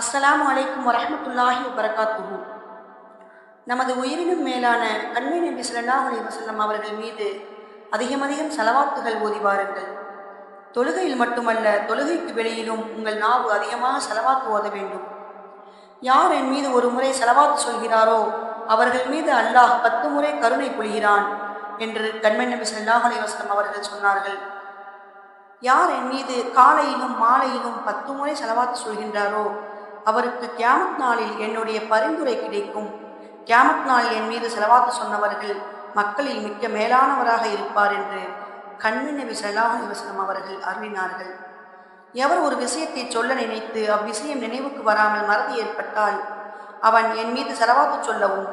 அஸ்லாம் அலைக்கும் வரமத்துல்லாஹி வபரகாத்துஹு. நமது உயிரினும் மேலான கண்மை நபி ஸல்லல்லாஹு அலைஹி அவர்கள் மீது அதிகம் அதிகம் செலவாத்துகள் ஓதி வாருங்கள். தொழுகையில் மட்டுமல்ல தொழுகைக்கு வெளியிலும் உங்கள் நாவு அதிகமாக செலவாத்து ஓத வேண்டும். யார் என் மீது ஒரு முறை செலவாத்து சொல்கிறாரோ அவர்கள் மீது அல்லாஹ் பத்து முறை கருணை பொழிகிறான் என்று கண்மை நபி ஸல்லல்லாஹு அலைஹி அவர்கள் சொன்னார்கள். யார் என் மீது காலையிலும் மாலையிலும் பத்து முறை செலவாத்து சொல்கின்றாரோ அவருக்கு கியாமத் நாளில் என்னுடைய பரிந்துரை கிடைக்கும். கியாமத் நாளில் என் மீது செலவாத்து சொன்னவர்கள் மக்களில் மிக்க மேலானவராக இருப்பார் என்று கண்மி நபி ஸல்லல்லாஹு அவர்கள் அருளினார்கள் எவர் ஒரு விஷயத்தை சொல்ல நினைத்து அவ்விஷயம் நினைவுக்கு வராமல் மறதி ஏற்பட்டால் அவன் என் மீது செலவாத்து சொல்லவும்.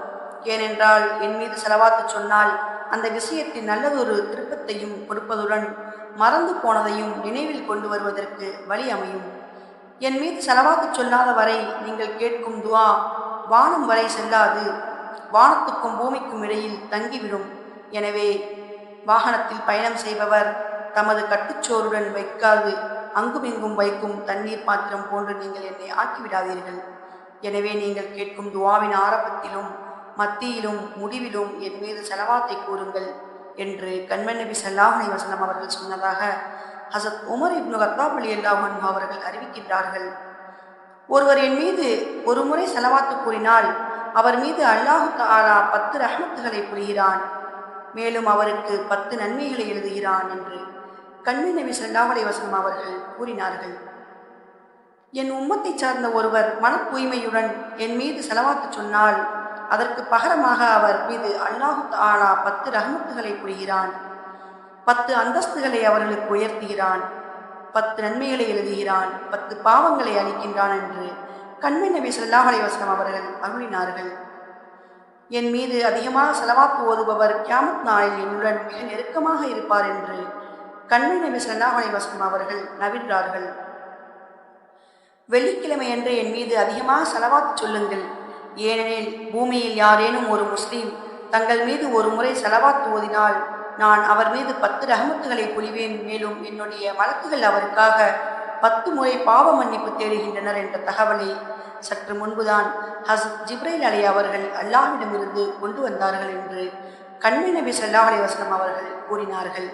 ஏனென்றால் என் மீது செலவாத்து சொன்னால் அந்த விஷயத்தின் நல்லதொரு திருப்பத்தையும் கொடுப்பதுடன் மறந்து போனதையும் நினைவில் கொண்டு வருவதற்கு வழி அமையும். என் மீது செலவாக்கு சொல்லாத வரை நீங்கள் கேட்கும் துவா வானம் வரை செல்லாது. வானத்துக்கும் பூமிக்கும் இடையில் தங்கிவிடும். எனவே வாகனத்தில் பயணம் செய்பவர் தமது கட்டுச்சோருடன் வைக்காது. அங்குமிங்கும் வைக்கும் தண்ணீர் பாத்திரம் போன்று நீங்கள் என்னை ஆக்கிவிடாதீர்கள். எனவே நீங்கள் கேட்கும் துவாவின் ஆரம்பத்திலும் மத்தியிலும் முடிவிலும் என் மீது செலவாத்தை கூறுங்கள் என்று கண்மன் நபி வசனம் அவர்கள் சொன்னதாக ஹசத் உமர் இப்னு கத்தாப் அலி அல்லாஹன் அவர்கள் அறிவிக்கின்றார்கள். ஒருவர் என் மீது ஒரு முறை செலவாத்து கூறினால் அவர் மீது அல்லாஹு தாரா பத்து ரஹமத்துகளை புரிகிறான். மேலும் அவருக்கு பத்து நன்மைகளை எழுதுகிறான் என்று கண்மி நபி சல்லாஹலை வசனம் அவர்கள் கூறினார்கள். என் உம்மத்தைச் சார்ந்த ஒருவர் மன தூய்மையுடன் என் மீது செலவாத்து சொன்னால் அதற்கு பகரமாக அவர் மீது அல்லாஹு தாலா பத்து ரஹமத்துகளை புரிகிறான். பத்து அந்தஸ்துகளை அவர்களுக்கு உயர்த்துகிறான். பத்து நன்மைகளை எழுதுகிறான். பத்து பாவங்களை அளிக்கின்றான் என்று கண்மை நபி ஸல்லல்லாஹு அலைஹி அவர்கள் அருளினார்கள். என் மீது அதிகமாக செலவாக்கு ஓதுபவர் கியாமத் நாளில் என்னுடன் மிக நெருக்கமாக இருப்பார் என்று கண்மை நபி ஸல்லல்லாஹு அலைஹி அவர்கள் நவின்றார்கள் வெள்ளிக்கிழமை என்று என் மீது அதிகமாக செலவாத்து சொல்லுங்கள். ஏனெனில் பூமியில் யாரேனும் ஒரு முஸ்லீம் தங்கள் மீது ஒரு முறை செலவாத்து ஓதினால் நான் அவர் மீது பத்து ரஹமத்துகளை பொழிவேன் மேலும் என்னுடைய வழக்குகள் அவருக்காக பத்து முறை பாவ மன்னிப்பு தேடுகின்றனர் என்ற தகவலை சற்று முன்புதான் ஹஸ் ஜிப்ரைல் அலி அவர்கள் அல்லாஹ்விடமிருந்து கொண்டு வந்தார்கள் என்று கண்மை நபி ஸல்லல்லாஹு அலைஹி அவர்கள் கூறினார்கள்.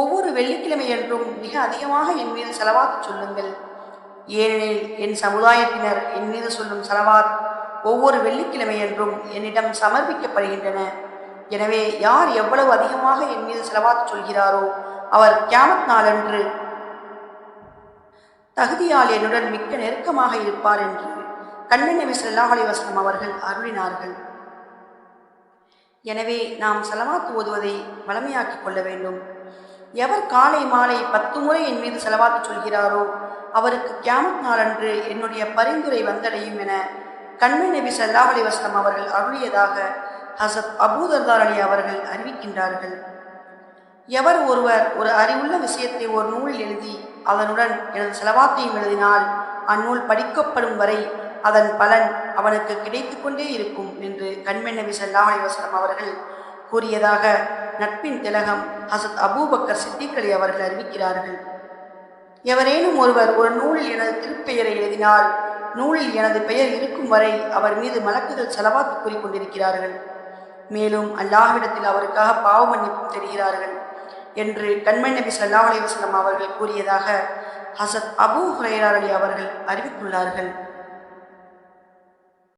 ஒவ்வொரு வெள்ளிக்கிழமையன்றும் மிக அதிகமாக என் மீது செலவாத்து சொல்லுங்கள். ஏனெனில் என் சமுதாயத்தினர் என் மீது சொல்லும் செலவாத் ஒவ்வொரு வெள்ளிக்கிழமையன்றும் என்னிடம் சமர்ப்பிக்கப்படுகின்றன. எனவே யார் எவ்வளவு அதிகமாக என் மீது செலவாத் சொல்கிறாரோ அவர் கியாமத் நாளன்று தகுதியால் என்னுடன் மிக்க நெருக்கமாக இருப்பார் என்று கண்ணன் நபி ஸல்லல்லாஹு வசனம் அவர்கள் அருளினார்கள். எனவே நாம் செலவாத்து ஓதுவதை வளமையாக்கிக் கொள்ள வேண்டும். எவர் காலை மாலை பத்து முறை என் மீது செலவாத்து சொல்கிறாரோ அவருக்கு கியாமத் நாளன்று என்னுடைய பரிந்துரை வந்தடையும் என கண்மை நபி ஸல்லல்லாஹு வசனம் அவர்கள் அருளியதாக ஹசத் அபூதர்தார் அலி அவர்கள் அறிவிக்கின்றார்கள். எவர் ஒருவர் ஒரு அறிவுள்ள விஷயத்தை ஒரு நூலில் எழுதி அதனுடன் எனது செலவாத்தையும் எழுதினால் அந்நூல் படிக்கப்படும் வரை அதன் பலன் அவனுக்கு கிடைத்து கொண்டே இருக்கும் என்று கண்மை நபி ஸல்லல்லாஹு அவர்கள் கூறியதாக நட்பின் திலகம் ஹசத் அபூபக்கர் சித்திகளை அவர்கள் அறிவிக்கிறார்கள். எவரேனும் ஒருவர் ஒரு நூலில் எனது திருப்பெயரை எழுதினால் நூலில் எனது பெயர் இருக்கும் வரை அவர் மீது மலக்குகள் செலவாத்து கூறிக்கொண்டிருக்கிறார்கள் மேலும் அல்லாஹ்விடத்தில் அவருக்காக பாவ மன்னிப்பும் தெரிகிறார்கள் என்று கண்மை நபி ஸல்லல்லாஹு அலி வஸ்லம் அவர்கள் கூறியதாக ஹசத் அபூ ஹுரைரா அலி அவர்கள் அறிவித்துள்ளார்கள்.